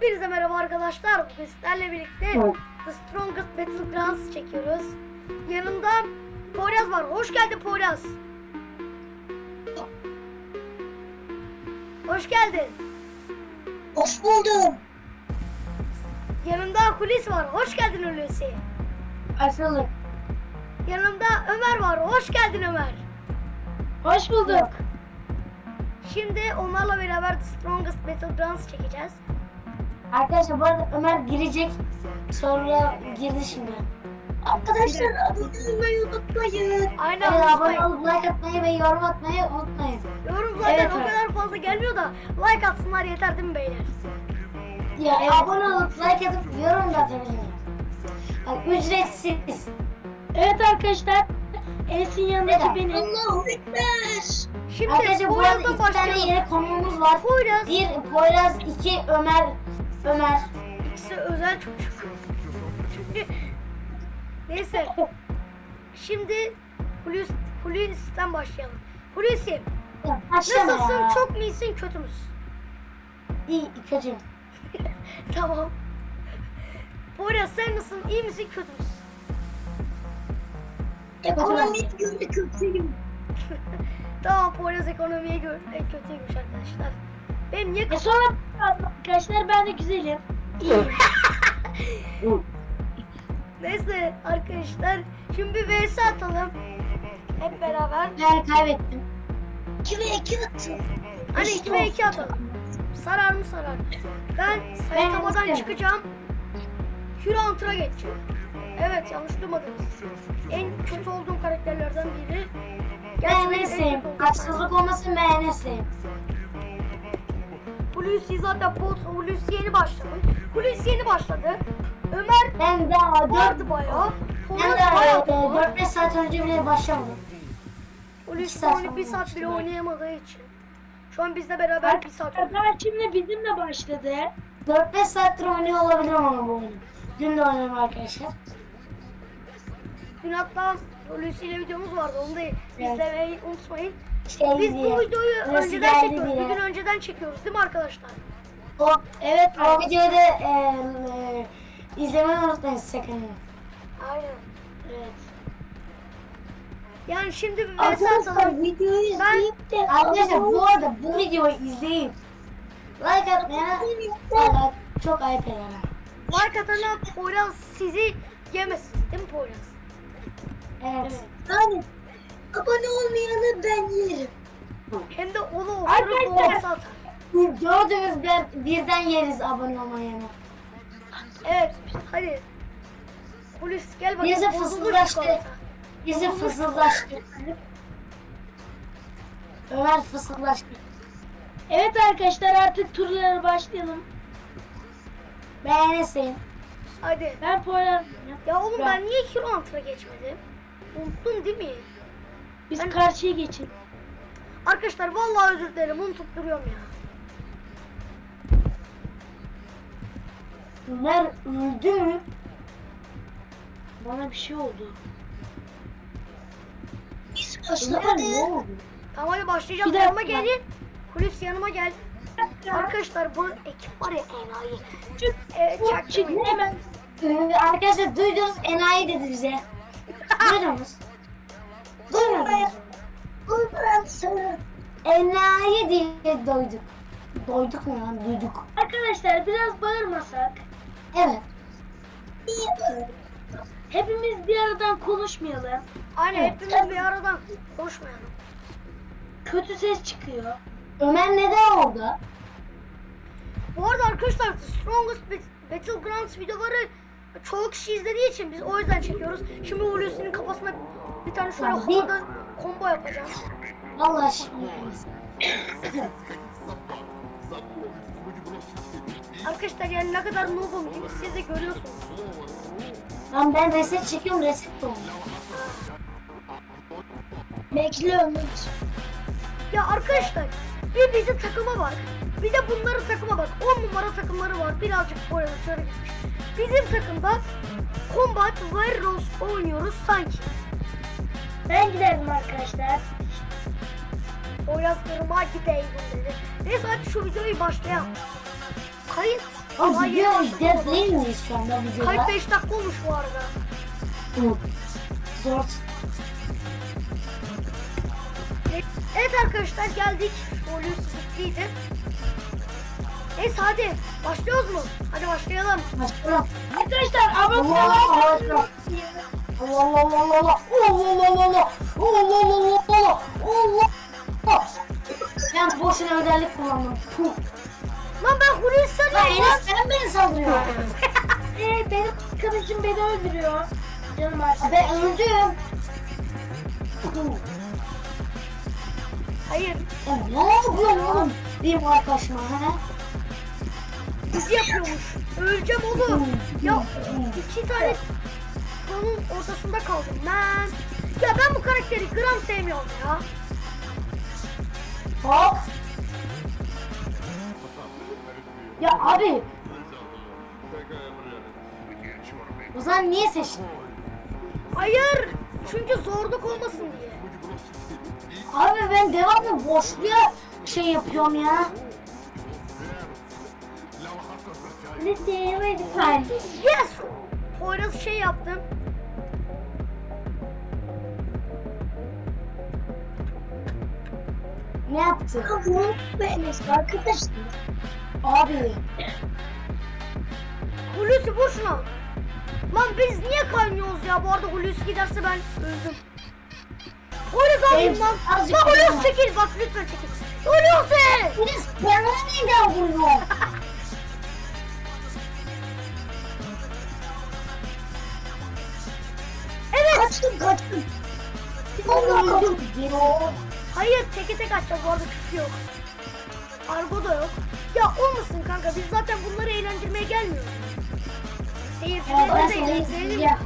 Hepinize merhaba arkadaşlar. Bugün sizlerle birlikte The Strongest Battlegrounds çekiyoruz. Yanımda Poyraz var. Hoş geldin Poyraz. Hoş geldin. Hoş buldum. Yanımda Hulusi var. Hoş geldin Hulusi. Açılır. Yanımda Ömer var. Hoş geldin Ömer. Hoş bulduk. Şimdi onlarla beraber The Strongest Battlegrounds çekeceğiz. Arkadaşlar bu arada Ömer girecek. Sonra girdi şimdi. Arkadaşlar abone olmayı unutmayın. Aynen. Evet, abone olup like atmayı ve yorum atmayı unutmayın. Yorum zaten Evet, o evet. kadar fazla gelmiyor da like atsınlar yeter değil mi beyler? Ya abone olup like atıp yorum da atabilirler. Bak ücretsiz. Evet arkadaşlar. Enes'in yanındaki Neden? benim. Allahu Ekber. Şimdi Arkadaşlar bu arada iki tane yeni konuğumuz var. Poyraz. Bir Poyraz, iki Ömer. Ömer. İkisi özel çocuk. Neyse. Şimdi Hulusi, Hulusi'den başlayalım. Hulusi Başlama nasılsın? ya. Çok mu iyisin? Kötü müsün? iyi, kötüyüm. tamam. Poyraz sen nasılsın? İyi misin? Kötü müsün? Ekonomik kötüyüm. tamam Poyraz ekonomiye göre kötüymüş arkadaşlar. Benim niye E sonra arkadaşlar ben de güzelim. Neyse arkadaşlar şimdi bir vs atalım. Hep beraber. Ben kaybettim. 2 ve 2 attım. Hani 2 ve 2 atalım. Sarar mı sarar? Ben sayıklamadan isterim. çıkacağım. Hero Hunter'a geçeceğim. Evet yanlış duymadınız. En kötü olduğum karakterlerden biri. Gerçi Ben benim en kötü olduğum Haksızlık olmasın ben Enes'im. Hulusi zaten bot. Hulusi yeni başladı. Hulusi yeni başladı. Ömer Ben daha vardı bayağı. ben e, var. 4-5 saat önce bile başlamadım. Hulusi saat oyunu bir saat bile oynayamadığı için. Şu an bizle beraber bir saat oynuyor. Arkadaşlar şimdi bizimle başladı. 4-5 saattir oynuyor olabilirim ama bu oyunu. Dün de oynadım arkadaşlar. Dün hatta Hulusi ile videomuz vardı. Onu da izlemeyi unutmayın. Şey Biz bu videoyu Burası önceden geldi çekiyoruz. diye. Bir gün önceden çekiyoruz değil mi arkadaşlar? O, Evet. o videoyu da e, e, izlemeyi unutmayın sakın. Aynen. Evet. Yani şimdi bir vs atalım. videoyu izleyip de Arkadaşlar bu arada bu videoyu izleyin. Like atmayana valla çok ayıp eder. ha. Like atana Poyraz sizi yemesin değil mi Poyraz? Evet. Yani abone olmayanı ben yerim. Hem de onu oturup Arkadaşlar. boğazı atar. Gördüğünüz bir, birden yeriz abone olmayanı. Evet hadi. Polis gel bakayım. Bize Bozulmuş fısıldaştı. çikolata. Bizi fısıldaştı. Ömer fısıldaştı. Evet arkadaşlar artık turlara başlayalım. Ben Enes'im. Hadi. Ben Poyraz. Ya oğlum Ben- ben niye Hero Hunter'a geçmedim? Unuttun değil mi? Biz Ben- karşıya geçin. Arkadaşlar vallahi özür dilerim unutup duruyorum ya. Ömer öldü mü? Bana bir şey oldu. Biz Ömer ne oldu? Tamam hadi başlayacağız. Bir dakika. Yanıma gelin. Polis yanıma gel. Arkadaşlar bu ekip var ya enayi. Evet Çık çaktırmayın. hemen. Ee, arkadaşlar duydunuz enayi dedi bize. Duydunuz. Duymadınız. mı? Enayi diye doyduk. Doyduk mu lan? Duyduk. Arkadaşlar biraz bağırmasak. Evet. Hepimiz bir aradan konuşmayalım. Aynen Evet. hepimiz bir aradan konuşmayalım. Kötü ses çıkıyor. Ömer neden oldu? Bu arada arkadaşlar Strongest Bat- Battlegrounds videoları çoğu kişi izlediği için biz o yüzden çekiyoruz. Şimdi Hulusi'nin kafasına bir tane şöyle bir- havada combo yapacağım. Vallahi şimdi. Arkadaşlar yani ne kadar noobum gibi siz de görüyorsunuz. Lan ben reset çekiyorum reset de olmuyor. Bekliyorum. Ya arkadaşlar bir bizim takıma bak. Bir de bunların takıma bak. 10 numara takımları var. Birazcık böyle şöyle gitmiş. Bizim takımda Combat Warriors oynuyoruz sanki. Ben giderim arkadaşlar. Irmağa gideyim dedi. Neyse hadi şu videoyu başlayalım. Kayıt Abi Daha video değil miyiz şu anda videoda? Kayıt 5 dakika olmuş bu arada. Hı. Zor. Evet arkadaşlar geldik. Hulusi bittiydi. Neyse hadi başlıyoruz mu? Hadi başlayalım. Başlayalım. Arkadaşlar Allah Allah. Allah Allah Allah Allah. Allah Allah Allah Allah. Allah Allah Allah Allah. Allah. Ben boşuna özellik kullandım. Lan ben Hulusi sanıyorum lan. Enes sen beni saldırıyor. Ee, benim arkadaşım beni öldürüyor. Canım ben öldüm. Hayır Ya ne yapıyorsun oğlum? Benim arkadaşıma he? bizi yapıyormuş. Öleceğim oğlum. Ya iki tane konun ortasında kaldım ben. Ya ben bu karakteri gram sevmiyorum ya. Hop. Ya abi. O zaman niye seçtin? Hayır. Çünkü zorluk olmasın diye. Abi ben devamlı boşluğa şey yapıyorum ya. Listeyemedim ben. Yes. Poyraz şey yaptım. Ne yaptı? Kavun ve Enes arkadaşlar. Abi. Hulusi boşuna. Lan biz niye kaynıyoruz ya? Bu arada Hulusi giderse ben öldüm. Poyraz alayım lan. azıcık var. Hulusi çekil bak lütfen çekil. Hulusi. Ben ona neden vuruyorum? Evet. Kaçtım kaçtım. Vallahi kaçtım. Hayır teke tek atacağız bu arada küfür yok. Argo da yok. Ya olmasın kanka biz zaten bunları eğlendirmeye gelmiyoruz. Evet, ben Seyircileri de eğlendirelim. ya.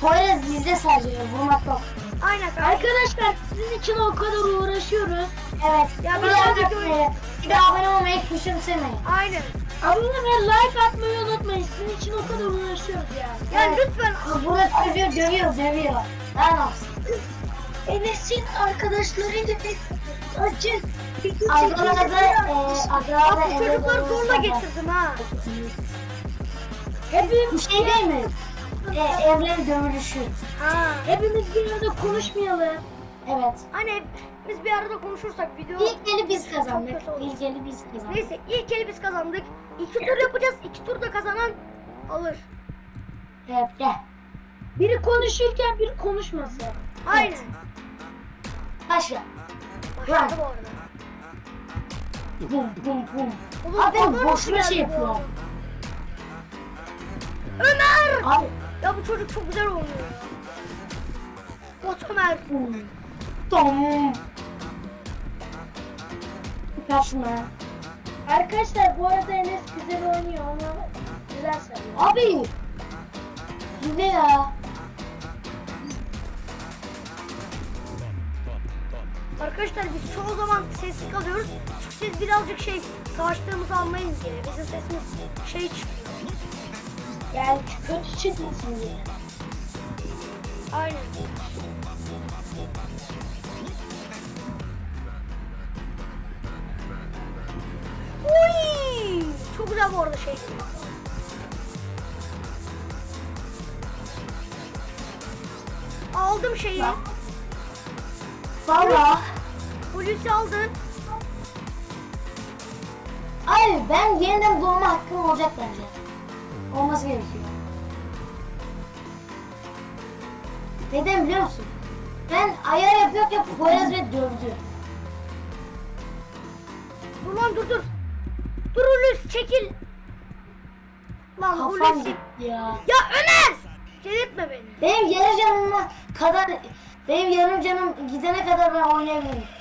Poyraz bizde sadece vurmak yok. Aynen kanka. Arkadaşlar sizin için o kadar uğraşıyoruz. Evet. Ya bir ben daha atmayı, bir daha abone olmayı küçümsemeyin. Aynen. Abone ve like atmayı unutmayın. Sizin için o kadar uğraşıyoruz yani. Ya Evet. lütfen Burada dövüyor, dövüyor, dövüyor. Ne yapsın? Enes'in arkadaşlarıyla bir acı çekeceğiz. e, agalarda bu çocukları zorla getirdim ha. Bu şey değil mi? E, evlerin dövülüşü. Ha. Hepimiz bir arada konuşmayalım. Evet. Hani biz bir arada konuşursak video... İlk eli biz kazandık. İlk eli biz kazandık. Neyse ilk eli biz kazandık. İki tur yapacağız. İki turda kazanan alır. Evet gel. Biri konuşurken biri konuşmasın. Aynen. Başla. Başladı bu arada. Bum bum bum. Oğlum, Abi ben boşuna nasıl şey bu? yapıyorum. Ömer! Abi Ya bu çocuk çok güzel oynuyor. Bot Ömer. Ver şunu. Arkadaşlar bu arada Enes güzel oynuyor ama güzel sayıyor. Abi. Ne ya? Arkadaşlar biz çoğu zaman sessiz kalıyoruz. Çünkü siz birazcık şey savaştığımızı anlayın diye. Bizim sesimiz şey çıkıyor. Yani kötü çıkmasın diye. Aynen. Uy! Çok güzel bu arada şey. Aldım şeyi. Valla. Hulusi aldın. Abi ben yeniden doğma hakkım olacak bence. Olması gerekiyor. Neden biliyor musun? Ben ayar yapıyorken Poyraz ve dövdü. Dur lan dur dur. Dur Hulusi çekil. Lan Kafam gitti ya. Ya Ömer! Delirtme beni. Benim yarı canıma kadar, benim yarım canım gidene kadar ben oynayabilirim.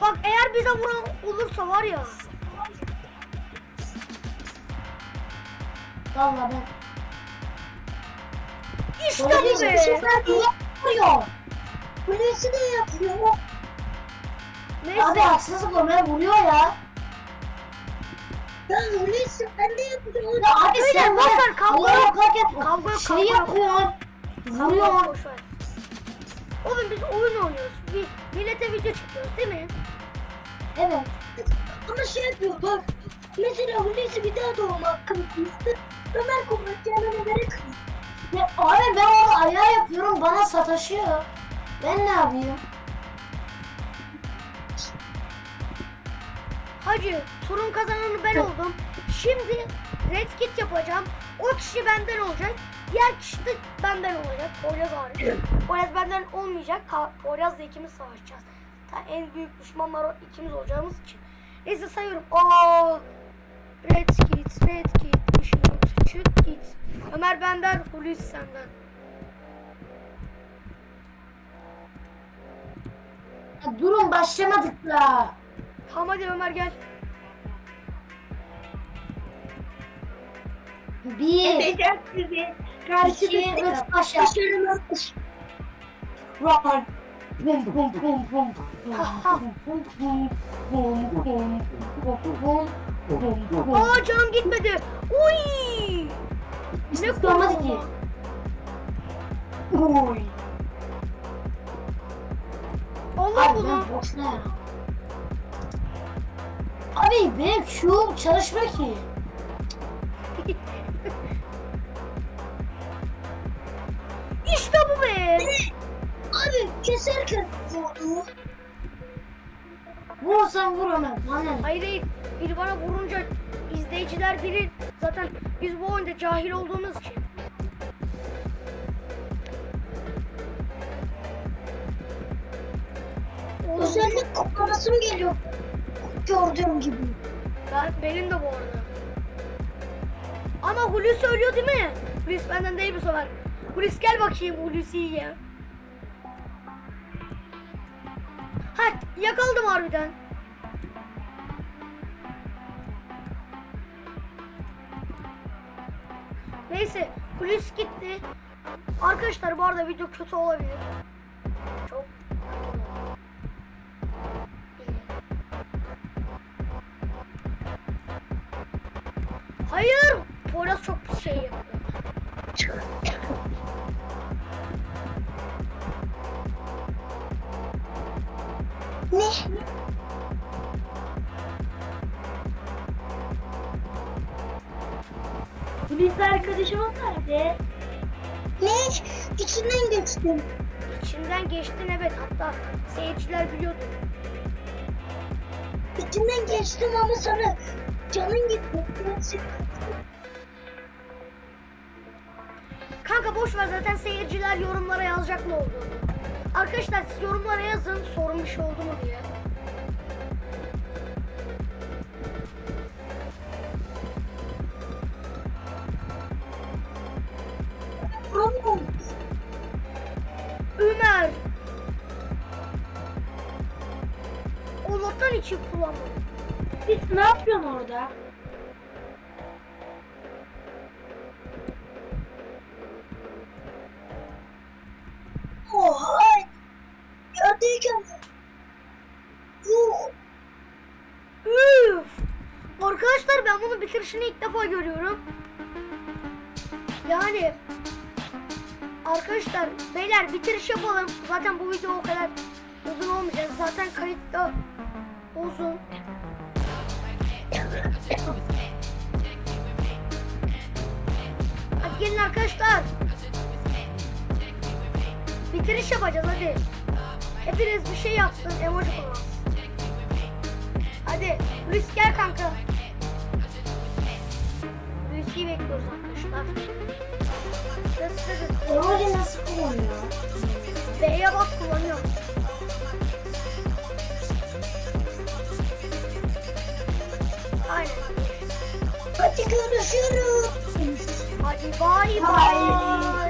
Bak eğer bize vuran olursa var ya. Valla ben. İşte bu bir be. vuruyor? Polisi de yapıyor. Abi Neyse. haksızlık o ben vuruyor ya. Ya Hulusi ben de yapıyorum. Ya abi Öyle sen boş ver, kavga yok. Kavga yok, şey kavga yok. yapıyorsun. Tamam, Vuruyorsun. boş ver. Oğlum biz oyun oynuyoruz. Bir millete video çekiyoruz değil mi? Evet. Ama şey yapıyor bak. Mesela Hulusi bir daha doğum hakkını kızdı. Ömer konuşacağına Ömer'e kızdı. Ya abi ben onu ayağa yapıyorum bana sataşıyor. Ben ne yapayım? Hacı turun kazananı ben oldum. Şimdi red kit yapacağım. O kişi benden olacak. Diğer kişi de benden olacak. Poyraz hariç. Poyraz benden olmayacak. Poyraz'la ikimiz savaşacağız. Ta en büyük düşmanlar ikimiz olacağımız için. Neyse sayıyorum. Oo, red kit, red kit, düşüyor, çık git. Ömer benden, Hulusi senden. Ya durun başlamadık da. Tamam hadi Ömer gel. Bir, Edeceğiz sizi. Üç başla. Başarımız. Run. Bum bum bum bum. Bum bum bum bum. Aa canım gitmedi. Uy! Ne kullanmadı ki? Oy. Allah bunu. Abi benim Q'um çalışmıyor ki. Abi keserken vurdu. Vursan vur Ömer. Bana? Hayır hayır. Biri bana vurunca izleyiciler bilir. Zaten biz bu oyunda cahil olduğumuz için. Özellik koparasım geliyor. Gördüğüm gibi. ben, benim de bu arada. Ama Hulusi ölüyor değil mi? Hulusi benden değil bu sefer. Hulusi gel bakayım Hulusi'yi ya. Ha yakaladım harbiden. Neyse Hulusi gitti. Arkadaşlar bu arada video kötü olabilir. Ne? Hulusi arkadaşımız nerede? Ne? İçinden geçtim. İçinden geçtin evet hatta seyirciler biliyordu. İçinden geçtim ama sonra canın gitti. Kanka boş ver zaten seyirciler yorumlara yazacak ne olduğunu. Arkadaşlar siz yorumlara yazın şey oldu mu diye. Bunu bitirişini ilk defa görüyorum. Yani arkadaşlar beyler bitiriş yapalım. Zaten bu video o kadar uzun olmayacak. Zaten kayıt da uzun. Hadi gelin arkadaşlar. Bitiriş yapacağız hadi. Hepiniz bir şey yapsın. Emoji kullansın. Hadi Luis gel kanka. Luis'i bekliyoruz arkadaşlar. Emoji nasıl kullanıyor? B'ye bas kullanıyor. Aynen. Hadi görüşürüz. Hadi bay bay.